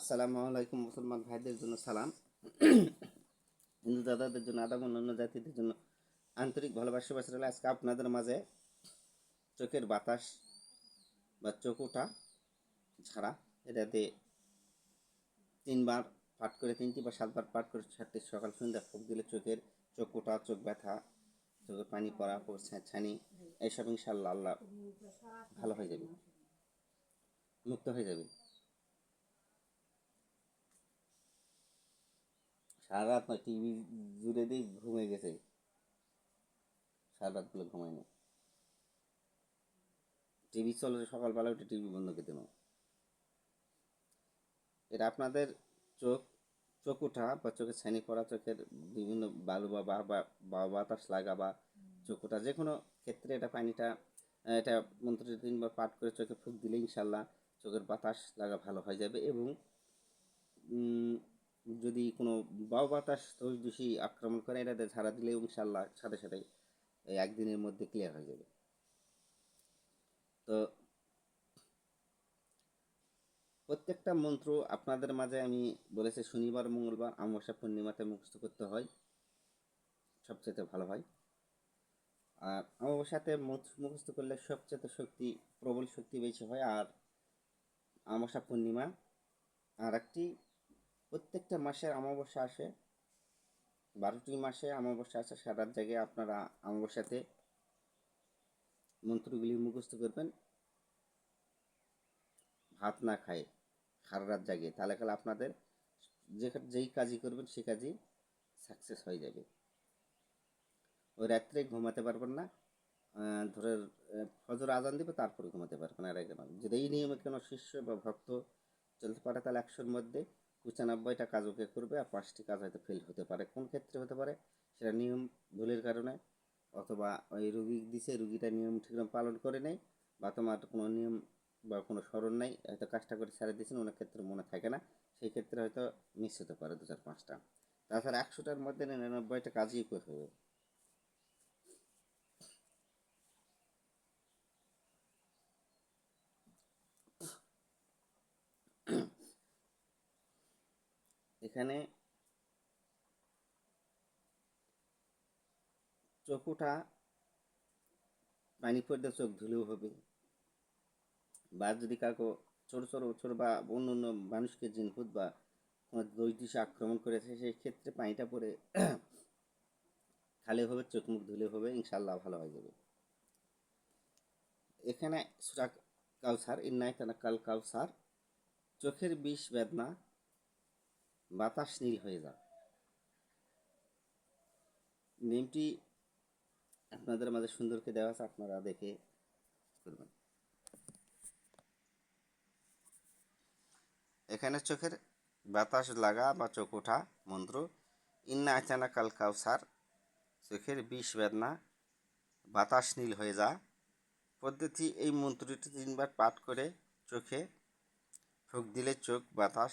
আসসালামু আলাইকুম মুসলমান ভাইদের জন্য সালাম। হিন্দু দাদাদের জন্য, আদাম অন্যান্য জাতিদের জন্য আন্তরিক ভালোবাসা বাসা আজকে আপনাদের মাঝে। চোখের বাতাস বা চোখোটা ছাড়া এটাতে তিনবার পাঠ করে, তিনটি বা সাতবার পাঠ করে চারটি সকাল সন্ধ্যা ফুক দিলে চোখের চোখ ওঠা, চোখ ব্যথা, চোখের পানি পড়া ছানি, এইসব ইনশাল্লাহ আল্লাহ ভালো হয়ে যাবে, মুক্ত হয়ে যাবে। সারা রাত টিভি জুড়ে দিয়ে ঘুমিয়ে গেছে। সারা রাতগুলো ঘুমায়নি টিভি চলে সকালবেলা উঠে টিভি বন্ধ করে দেবো এটা আপনাদের চোখ চোখ ওঠা বা চোখের ছানি পড়া, চোখের বিভিন্ন বালু বা বা বাতাস লাগা বা চোখ ওঠা যে কোনো ক্ষেত্রে এটা পানিটা, এটা মন্ত্রটি তিনবার পাঠ করে চোখে ফুক দিলে ইনশাল্লাহ চোখের বাতাস লাগা ভালো হয়ে যাবে এবং যদি কোনো বায়ু বাতাস দোষ দোষী আক্রমণ করে, এটাতে ঝাড়া দিলে ইনশাল্লাহ সাথে সাথে এই একদিনের মধ্যে ক্লিয়ার হয়ে যাবে। তো প্রত্যেকটা মন্ত্র আপনাদের মাঝে আমি বলেছি, শনিবার, মঙ্গলবার, অমাবস্যা, পূর্ণিমাতে মুখস্থ করতে হয়। সবচেয়ে ভালো হয়। আর অমাবস্যাতে মুখ- মুখস্থ করলে সবচেয়ে শক্তি, প্রবল শক্তি বেশি হয়। আর অমাবস্যা, পূর্ণিমা আর একটি প্রত্যেকটা মাসের অমাবস্যা আসে। বারোটি মাসে অমাবস্যা আসে সারার জায়গায় আপনারা অমাবস্যাতে মন্ত্রগুলি মুখস্থ করবেন। ভাত না খায়, সারা রাত জাগিয়ে তাহলে কালে আপনাদের যে যেই কাজই করবেন সেই কাজই সাকসেস হয়ে যাবে। ওই রাত্রে ঘুমাতে পারবেন না। ধরে ফজর আজান দিবে, তারপরে ঘুমাতে পারবেন আর একজন যদি এই নিয়মে কোনো শিষ্য বা ভক্ত চলতে পারে, তাহলে একশোর মধ্যে পঁচানব্বইটা কাজ ওকে করবে আর পাঁচটি কাজ হয়তো ফেল হতে পারে। কোন ক্ষেত্রে হতে পারে? সেটা নিয়ম ভুলের কারণে অথবা ওই রুগী দিছে, রুগীটা নিয়ম ঠিকরকম পালন করে নেই বা তোমার কোনো নিয়ম বা কোনো স্মরণ নেই, হয়তো কাজটা করে ছেড়ে দিয়েছেন, অনেক ক্ষেত্রে মনে থাকে না। সেই ক্ষেত্রে হয়তো মিস হতে পারে দু চার পাঁচটা। তাছাড়া একশোটার মধ্যে নিরানব্বইটা কাজই করে হবে। এখানে চোখটা পানি পড়লে চোখ ধুলেও হবে। বা যদি কাউকে ছোটো ছোটো ছোটো বা অন্য অন্য মানুষকে জিনভূত বা কোনো দৈদিশে আক্রমণ করেছে, সেই ক্ষেত্রে পানিটা পরে খালে হবে, চোখ মুখ ধুলে হবে ইনশাল্লাহ ভালো হয়ে যাবে। এখানে সুরা কাউসার ইন্নাই তানা কাল কাউসার, চোখের বিষ বেদনা বাতাস নীল হয়ে যাক নেমটি আপনাদের মাঝে সুন্দরকে দেওয়া আছে, আপনারা দেখে করবেন। এখানে চোখের বাতাস লাগা বা চোখ ওঠা মন্ত্র, ইন্না আচানা কাল কাউসার চোখের বিষ বেদনা, বাতাস নীল হয়ে যা। পদ্ধতি, এই মন্ত্রটি তিনবার পাঠ করে চোখে ফুক দিলে চোখ বাতাস